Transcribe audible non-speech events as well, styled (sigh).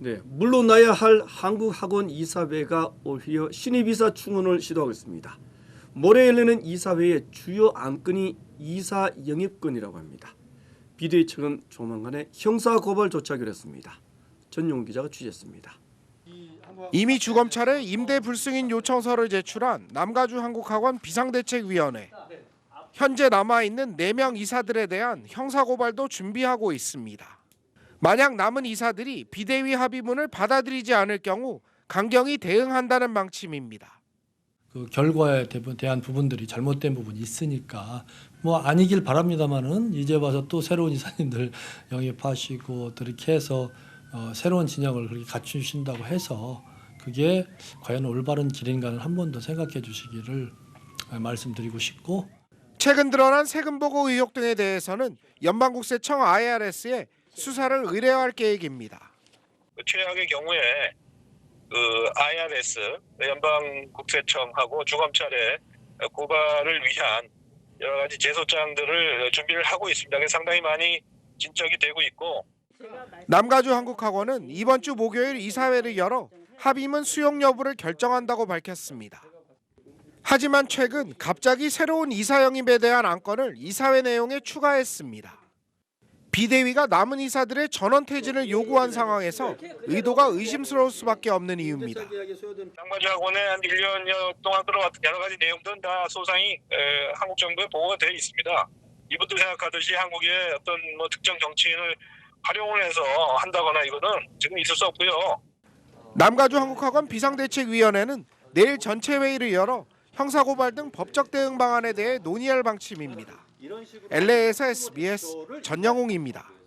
네, 물러나야 할 한국학원 이사회가 오히려 신입이사 충원을 시도하고 있습니다. 모레 열리는 이사회의 주요 안건이 이사 영입권이라고 합니다. 비대위 측은 조만간에 형사 고발 조치하기로 했습니다. 전용 기자가 취재했습니다. 이미 주검찰에 임대 불승인 요청서를 제출한 남가주 한국학원 비상대책위원회. 현재 남아 있는 4명 이사들에 대한 형사 고발도 준비하고 있습니다. 만약 남은 이사들이 비대위 합의문을 받아들이지 않을 경우 강경히 대응한다는 방침입니다. 그 결과에 대- 대한 부분들이 잘못된 부분이 있으니까 뭐 아니길 바랍니다만은 이제 와서 또 새로운 이사님들 (laughs) 영입하시고 또 이렇게 해서 어, 새로운 진영을 그렇게 갖추신다고 해서 그게 과연 올바른 길인가를 한 번 더 생각해 주시기를 어, 말씀드리고 싶고 최근 드러난 세금 보고 의혹 등에 대해서는 연방국세청 IRS에 수사를 의뢰할 계획입니다. 그 최악의 경우에 그 IRS 연방 국세청하고 주검찰에 고발을 위한 여러 가지 제소장들을 준비를 하고 있습니다. 상당히 많이 진척이 되고 있고 남가주 한국학원은 이번 주 목요일 이사회를 열어 합의문 수용 여부를 결정한다고 밝혔습니다. 하지만 최근 갑자기 새로운 이사 영입에 대한 안건을 이사회 내용에 추가했습니다. 비대위가 남은 이사들의 전원 퇴진을 요구한 상황에서 의도가 의심스러울 수밖에 없는 이유입니다. 장마주학원에 한 1년여 동안 들어왔던 여러 가지 내용들은 다 소상히 에, 한국 정부에 보고가 되어 있습니다. 이분들 생각하듯이 한국의 어떤 뭐 특정 정치인을 활용을 해서 한다거나 이거는 지금 있을 수 없고요. 남가주 한국학원 비상대책위원회는 내일 전체 회의를 열어 형사고발 등 법적 대응 방안에 대해 논의할 방침입니다. LA에서 SBS 전영웅입니다.